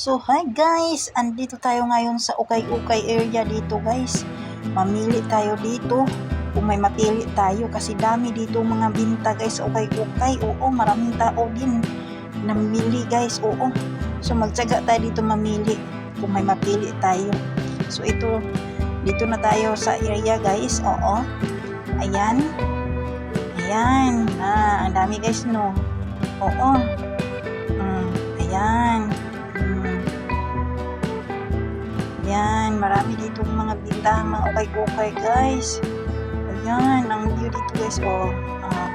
So, hi guys! Andito tayo ngayon sa Ukay-Ukay area dito guys. Mamili tayo dito kung may mapili tayo kasi dami dito mga binta guys sa Ukay-Ukay. Oo, maraming tao din namili guys. Oo. So, magtsaga tayo dito mamili kung may mapili tayo. So, ito, dito na tayo sa area guys. Oo. Ayan. Ayan. Ah, ang dami guys no. Oo. Mm, ayan. Mm. Ayan, marami dito mga bintang, mga ukay-ukay guys. Ayan, ang view dito guys. Oh, ah.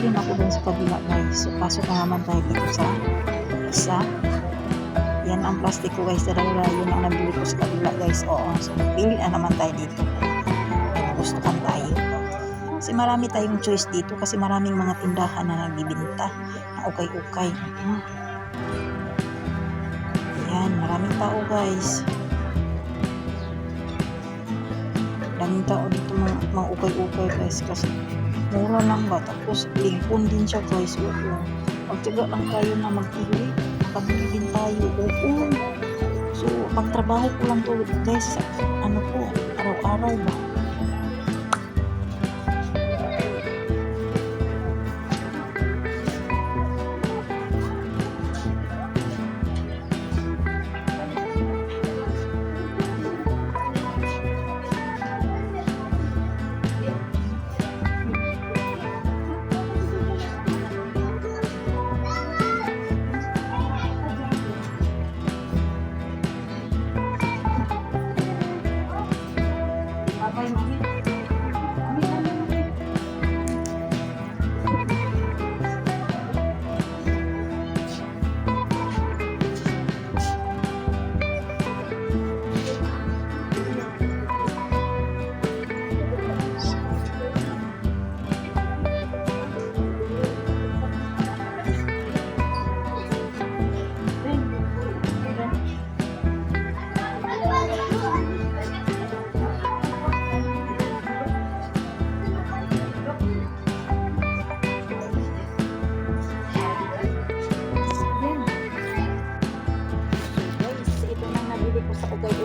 Na ako dun sa kabila guys. So, pasok na naman tayo dito sa isa. Yan ang plastic ko guys. Dalawa yun ang nabili ko sa kabila guys. Oo. So, pili na naman tayo dito. Nagustuhan tayo. Kasi marami tayong choice dito kasi maraming mga tindahan na nagbibinta na ukay-ukay. Hmm. Yan, maraming tao guys. Daming tao dito mga, mga ukay-ukay guys kasi mura lang ba? Tapos lingkon din siya guys. Oo. Magtiga lang tayo na magpili makabili din tayo. Oo. So pagtrabaho ko lang to guys. Ano ko araw-araw ba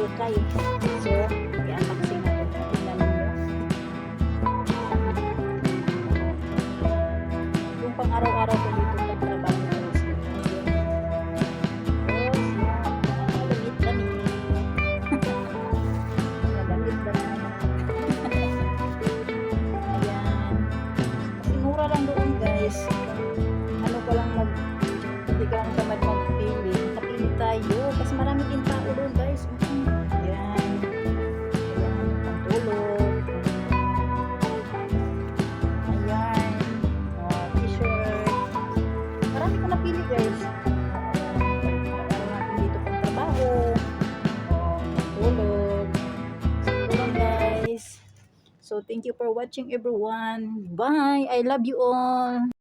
ukay-ukay so i-unboxing natin tingnan ninyo yung pang araw-araw So, thank you for watching everyone. Bye! I love you all!